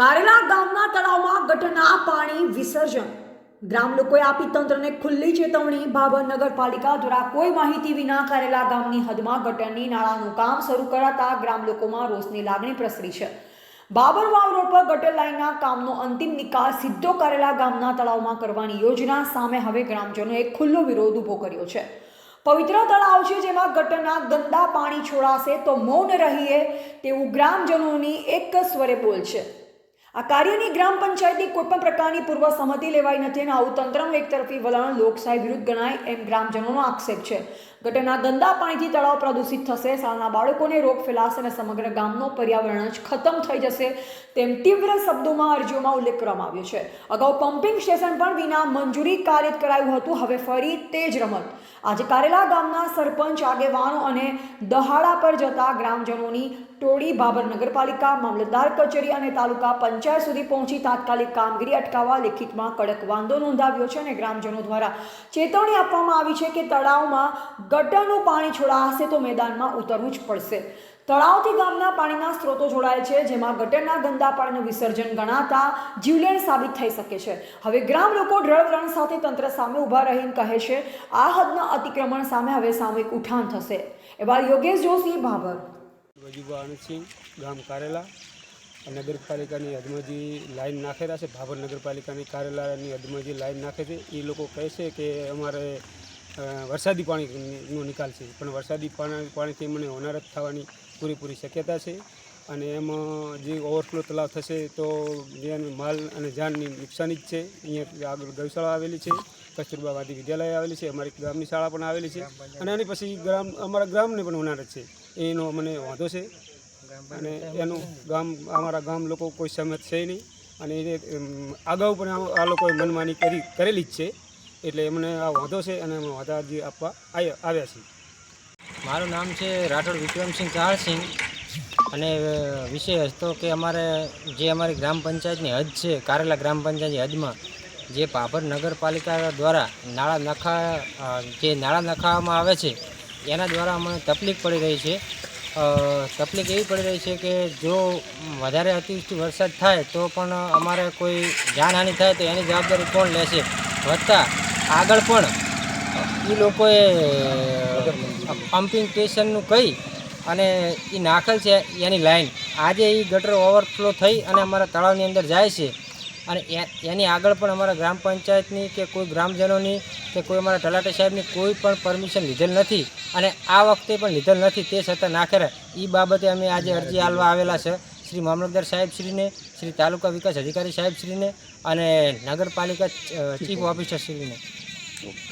કારેલા ગામના તળાવમાં ગટરના પાણી વિસર્જન. ગ્રામ લોકોએ આપી તંત્રને ખુલ્લી ચેતવણી. ભાભર નગરપાલિકા દ્વારા કોઈ માહિતી વિના કારેલા ગામની હદમાં ગટરની નાળાનું કામ શરૂ કરાતા ગ્રામ લોકોમાં રોષની લાગણી પ્રસરી છે. બાબર વાવ રોડ પર ગટર લાઇનના કામનો અંતિમ નિકાલ સીધો કરેલા ગામના તળાવમાં કરવાની યોજના સામે હવે ગ્રામજનોએ ખુલ્લો વિરોધ ઊભો કર્યો છે. પવિત્ર તળાવ છે જેમાં ગટરના ગંદા પાણી છોડાશે તો મૌન રહીએ તેવું ગ્રામજનોની એક સ્વરે બોલ છે. આ કાર્યની ગ્રામ પંચાયતની કોઈ પણ પ્રકારની પૂર્વ સંમતિ લેવાઈ નથી અને આવું તંત્રનું એકતરફી વલણ લોકશાહી વિરુદ્ધ ગણાય એમ ગ્રામજનોનો આક્ષેપ છે. ગટરના ગંદા પાણીથી તળાવ પ્રદૂષિત થશે, શાળાના બાળકોને રોગ ફેલાશે અને સમગ્ર ગામનો પર્યાવરણ જ ખતમ થઈ જશે તેમ તીવ્ર શબ્દોમાં અરજીઓમાં ઉલ્લેખ કરવામાં આવ્યો છે. અગાઉ પમ્પિંગ સ્ટેશન પણ વિના મંજૂરી કાર્ય કરાયું હતું, હવે ફરી તે જ રમત. આજે કારેલા ગામના સરપંચ, આગેવાનો અને દહાડા પર જતા ગ્રામજનોની ટોળી બાબર નગરપાલિકા, મામલતદાર કચેરી અને તાલુકા પંચાયત સુધી પહોંચી તાત્કાલિક કામગીરી અટકાવવા, લેખિતમાં કડક વાંધો નોંધાવ્યો છે અને ગ્રામજનો દ્વારા ચેતવણી આપવામાં આવી છે કે તળાવમાં ગટરનું પાણી છોડાશે તો મેદાનમાં ઉતરવું જ પડશે. તળાવથી ગામના પાણીના સ્ત્રોતો જોડાયેલ છે, જેમાં ગટરના ગંદા પાણીનું વિસર્જન ગણાતા જીવલેણ સાબિત થઈ શકે છે. હવે ગ્રામ લોકો ડ્રળવરણ સાથે તંત્ર સામે ઊભા રહીને કહે છે, આ હદના અતિક્રમણ સામે હવે સામૂહિક ઉઠાણ થશે. એવા યોગેશ જોશી, ભાભર. વજુબા આનંદસિંહ ગામ કારેલા. નગરપાલિકાની હદમાં જે લાઈન નાખેલા છે, ભાભર નગરપાલિકાની કાર્યાલયની હદમાં જે લાઈન નાખે છે. એ લોકો કહે છે કે અમારે વરસાદી પાણીનો નિકાલ છે. પણ વરસાદી પાણી, પાણીથી મને હોનારત થવાની પૂરેપૂરી શક્યતા છે અને એમાં જે ઓવરફ્લો તલાવ થશે તો જેને માલ અને જાનની નુકસાની જ છે. અહીંયા આગળ ગૌશાળા આવેલી છે કસ્તુરબા ગાંધી વિદ્યાલય આવેલી છે, અમારી ગામની શાળા પણ આવેલી છે. અને એની પછી ગ્રામ, અમારા ગ્રામને પણ હોનારત છે. એનો મને વાંધો છે. અને એનું ગામ, અમારા ગામ લોકો કોઈ સહમત છે નહીં. અને એ અગાઉ પણ આ લોકોએ મનમાની કરી, કરેલી જ છે. એટલે એમને આ વાંધો છે અને અમે વાંધા આપવા આવ્યા છીએ મારું નામ છે રાઠોડ વિક્રમસિંહ ચાળસિંહ અને વિષય હતો કે અમારે જે અમારી ગ્રામ પંચાયતની હદ છે, કારેલા ગ્રામ પંચાયતની હદમાં, જે પાભર નગરપાલિકા દ્વારા નાળા નખા જે નાળા નખાવામાં આવે છે, એના દ્વારા અમને તકલીફ પડી રહી છે. તકલીફ એવી પડી રહી છે કે જો વધારે અતિવૃષ્ટિ વરસાદ થાય તો પણ અમારે કોઈ જાનહાનિ થાય તો એની જવાબદારી કોણ લેશે? વધતા આગળ પણ એ લોકોએ પમ્પિંગ સ્ટેશનનું કહી અને એ નાખેલ છે એની લાઈન આજે એ ગટર ઓવરફ્લો થઈ અને અમારા તળાવની અંદર જાય છે. અને એની આગળ પણ અમારા ગ્રામ પંચાયતની કે કોઈ ગ્રામજનોની કે કોઈ અમારા તલાટી સાહેબની કોઈ પણ પરમિશન લીધેલ નથી અને આ વખતે પણ લીધેલ નથી તે છતાં નાખેલા એ બાબતે અમે આજે અરજી આલવા આવેલા છે. શ્રી મામલતદાર સાહેબશ્રીને, શ્રી તાલુકા વિકાસ અધિકારી સાહેબશ્રીને અને નગરપાલિકા ચીફ ઓફિસરશ્રીને.